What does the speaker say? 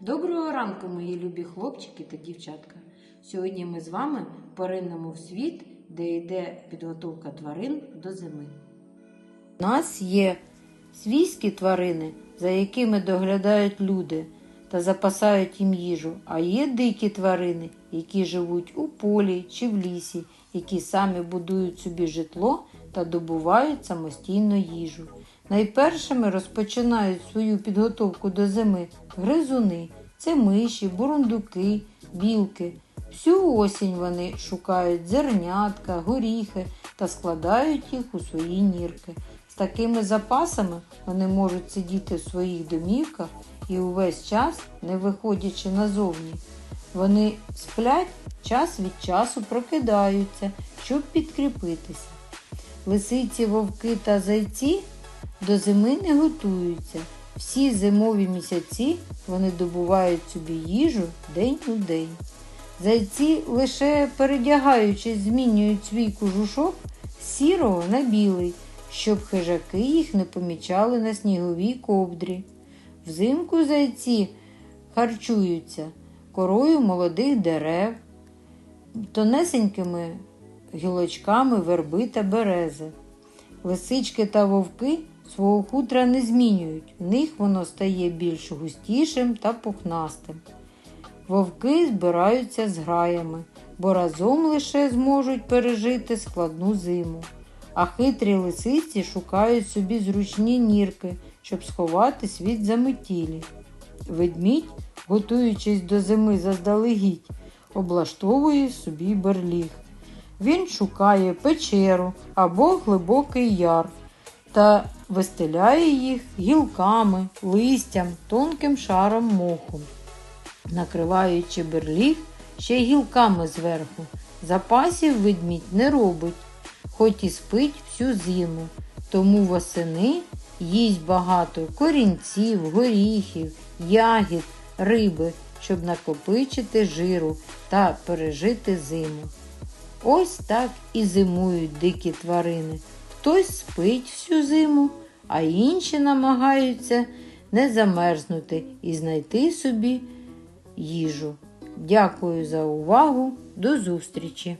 Доброго ранку, мої любі хлопчики та дівчатка. Сьогодні ми з вами поринемо в світ, де йде підготовка тварин до зими. У нас є свійські тварини, за якими доглядають люди та запасають їм їжу, а є дикі тварини, які живуть у полі чи в лісі, які самі будують собі житло та добувають самостійно їжу. Найпершими розпочинають свою підготовку до зими гризуни. Це миші, бурундуки, білки. Всю осінь вони шукають зернятка, горіхи та складають їх у свої нірки. З такими запасами вони можуть сидіти в своїх домівках і увесь час, не виходячи назовні. Вони сплять, час від часу прокидаються, щоб підкріпитися. Лисиці, вовки та зайці до зими не готуються. Всі зимові місяці вони добувають собі їжу день у день. Зайці лише передягаючись, змінюють свій кожушок з сірого на білий, щоб хижаки їх не помічали на сніговій ковдрі. Взимку зайці харчуються корою молодих дерев, тонесенькими гілочками верби та берези. Лисички та вовки свого хутра не змінюють, в них воно стає більш густішим та пухнастим. Вовки збираються з граями, бо разом лише зможуть пережити складну зиму. А хитрі лисиці шукають собі зручні нірки, щоб сховатись від заметілі. Ведмідь, готуючись до зими заздалегідь, облаштовує собі берліг. Він шукає печеру або глибокий яр та вистеляє їх гілками, листям, тонким шаром моху, накриваючи берліг ще гілками зверху. Запасів ведмідь не робить, хоч і спить всю зиму, тому восени їсть багато корінців, горіхів, ягід, риби, щоб накопичити жиру та пережити зиму. Ось так і зимують дикі тварини. Хтось спить всю зиму, а інші намагаються не замерзнути і знайти собі їжу. Дякую за увагу. До зустрічі!